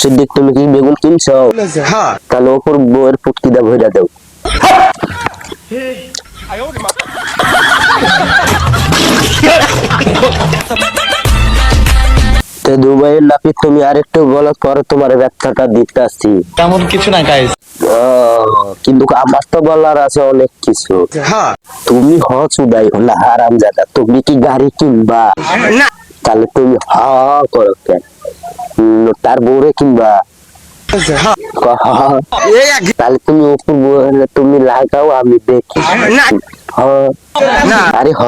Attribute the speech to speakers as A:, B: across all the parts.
A: সিদ্দিক তুমি কি বেগুন কিনছো?
B: হ্যাঁ।
A: তাহলে ওপর বউয়ের ফুটকি দা ভইরা দাও। তো দুবাইয়ের নাপি তুমি আরেকটু বলো পরে তোমার ব্যবসাটা দিতে আসছি
C: তেমন কিছু না গাইস
A: কিন্তু আমার তো বলার আছে অনেক কিছু।
B: হ্যাঁ।
A: তুমি হ চুদাই হলে হারাম জাদা তুমি কি গাড়ি কিনবা?
B: না।
A: তাহলে তুমি হ করো কেন? তার বউরে।
B: এই এক
A: তাহলে তুমি উপর বউরে তুমি লাগাও আমি দেখি।
B: না।
A: আরে হ।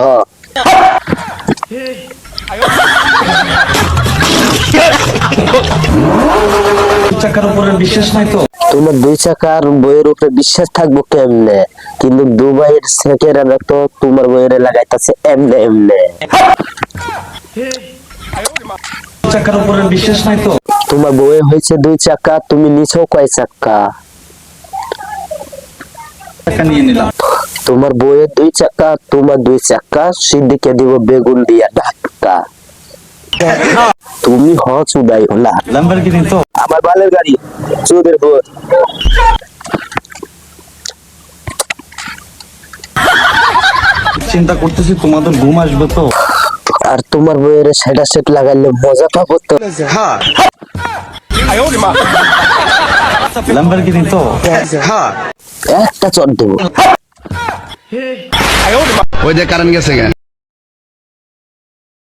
C: চাকার উপরে বিশ্বাস নাই তো?
A: তোমার দুই চাকার বইয়ের উপরে বিশ্বাস থাকব কেমনে? কিন্তু দুবাইয়ের সেকেরা তো তোমার বইয়ের লাগাইতেছে এমনে এমনে।
C: চাকার উপরে বিশ্বাস নাই তো?
A: তোমার বইয়ে হয়েছে দুই চাকা তুমি নিছো কয় চাকা?
C: টাকা নিয়ে নিলাম।
A: তোমার বইয়ের দুই চাকা তোমার দুই চাকা সিদ্দিকে দিব বেগুন দিয়া ধাক্কা। তুমি হ চুদাই হলা।
C: ল্যাম্বরগিনি তো?
A: আমার বালের গাড়ি চোদের বউ
C: চিন্তা করতেছি তোমাদের ঘুম আসবে তো।
A: আর তোমার বইয়ের সেটা সেট লাগাইলে মজা পাবো তো
B: হ্যাঁ
C: ল্যাম্বরগিনি তো
B: হ্যাঁ
A: একটা চট দেবো
D: ওই যে কারেন্ট গেছে কেন